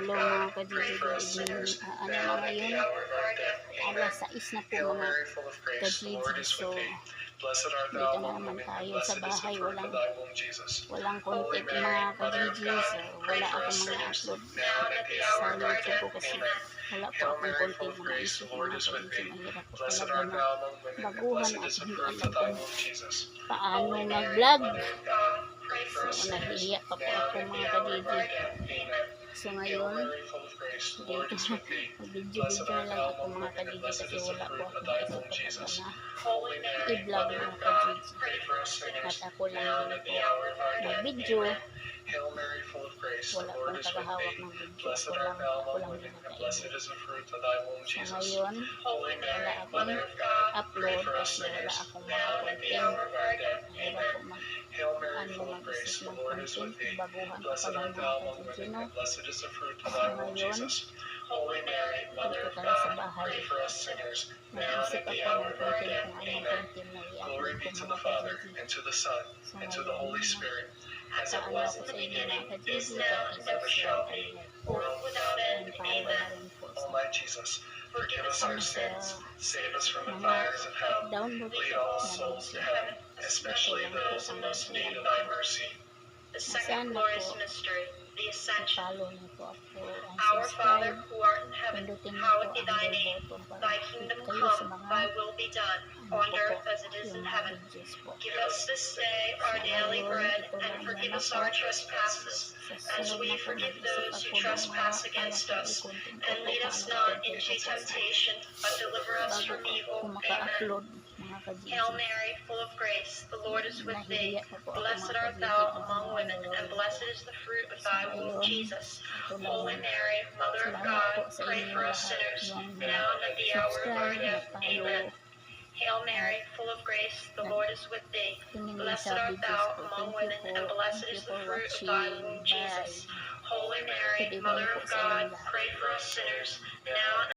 Hello mga kajibo. Uh, ano na ngayon? Alas 6 na po mga kajibo. So, dito na naman tayo sa bahay. Walang, walang content mga kajibo. So, wala akong mga upload sa YouTube po kasi wala po akong content mga issue mga kajibo. Mahirap po talaga na baguhan at hindi alam kung paano mag-vlog. So, nahihiya pa po ako mga kajibo. So ngayon, dito video-video lang ako mga kaligid kasi wala po ako makikita na i-vlog mga kaligid. At ako lang yun po mag-video. Wala pong tagahawak ng video. Ako lang, ako lang din nakaibig. So ngayon, wala akong upload kasi wala akong mga content. Mahirap po mag Hail Mary, ano full of grace, mag-isip the ng Lord is content. with thee. Baguhan ko pa Blessed lang art mga thou among ka-GG, women, no? and blessed is the fruit of So, thy womb, ngayon, Jesus. Holy Mary, Mother dito of tayo sa God, bahay. pray for us sinners, now and Nag-isip at the ako hour ng of our content death. kung anong na be ko to mga the Father, ka-GG. and to the Son, So, and to the ngayon, Holy Spirit, as it was in sa the beginning, mga is now, and never shall be, world without end. Amen. O sa oh, my Jesus, forgive us our sins, save us from the fires of hell, lead all souls to heaven, especially those in most need of thy mercy. The second glorious mystery, the Ascension. Our Father who art in heaven, hallowed be thy name. Thy kingdom come, thy will be done, on earth as it is in heaven. Give us this day our daily bread, and forgive us our trespasses, as we forgive those who trespass against us. And lead us not into ko po sa temptation, but deliver us from evil. ako Amen. maka-upload mga ka-GG. Hail Mary, full of grace, the Lord is with thee. Nahihiya pa po ako Blessed art thou among women, and blessed is the fruit of thy womb, Jesus. Holy. Mary, Mother of God, pray for us sinners, now and at the hour of our death. Amen. Hail Mary, full of grace, the Lord is with thee. Blessed art thou among women, and blessed is the fruit of thy womb, Jesus. Holy Mary, Mother of God, pray for us sinners, now and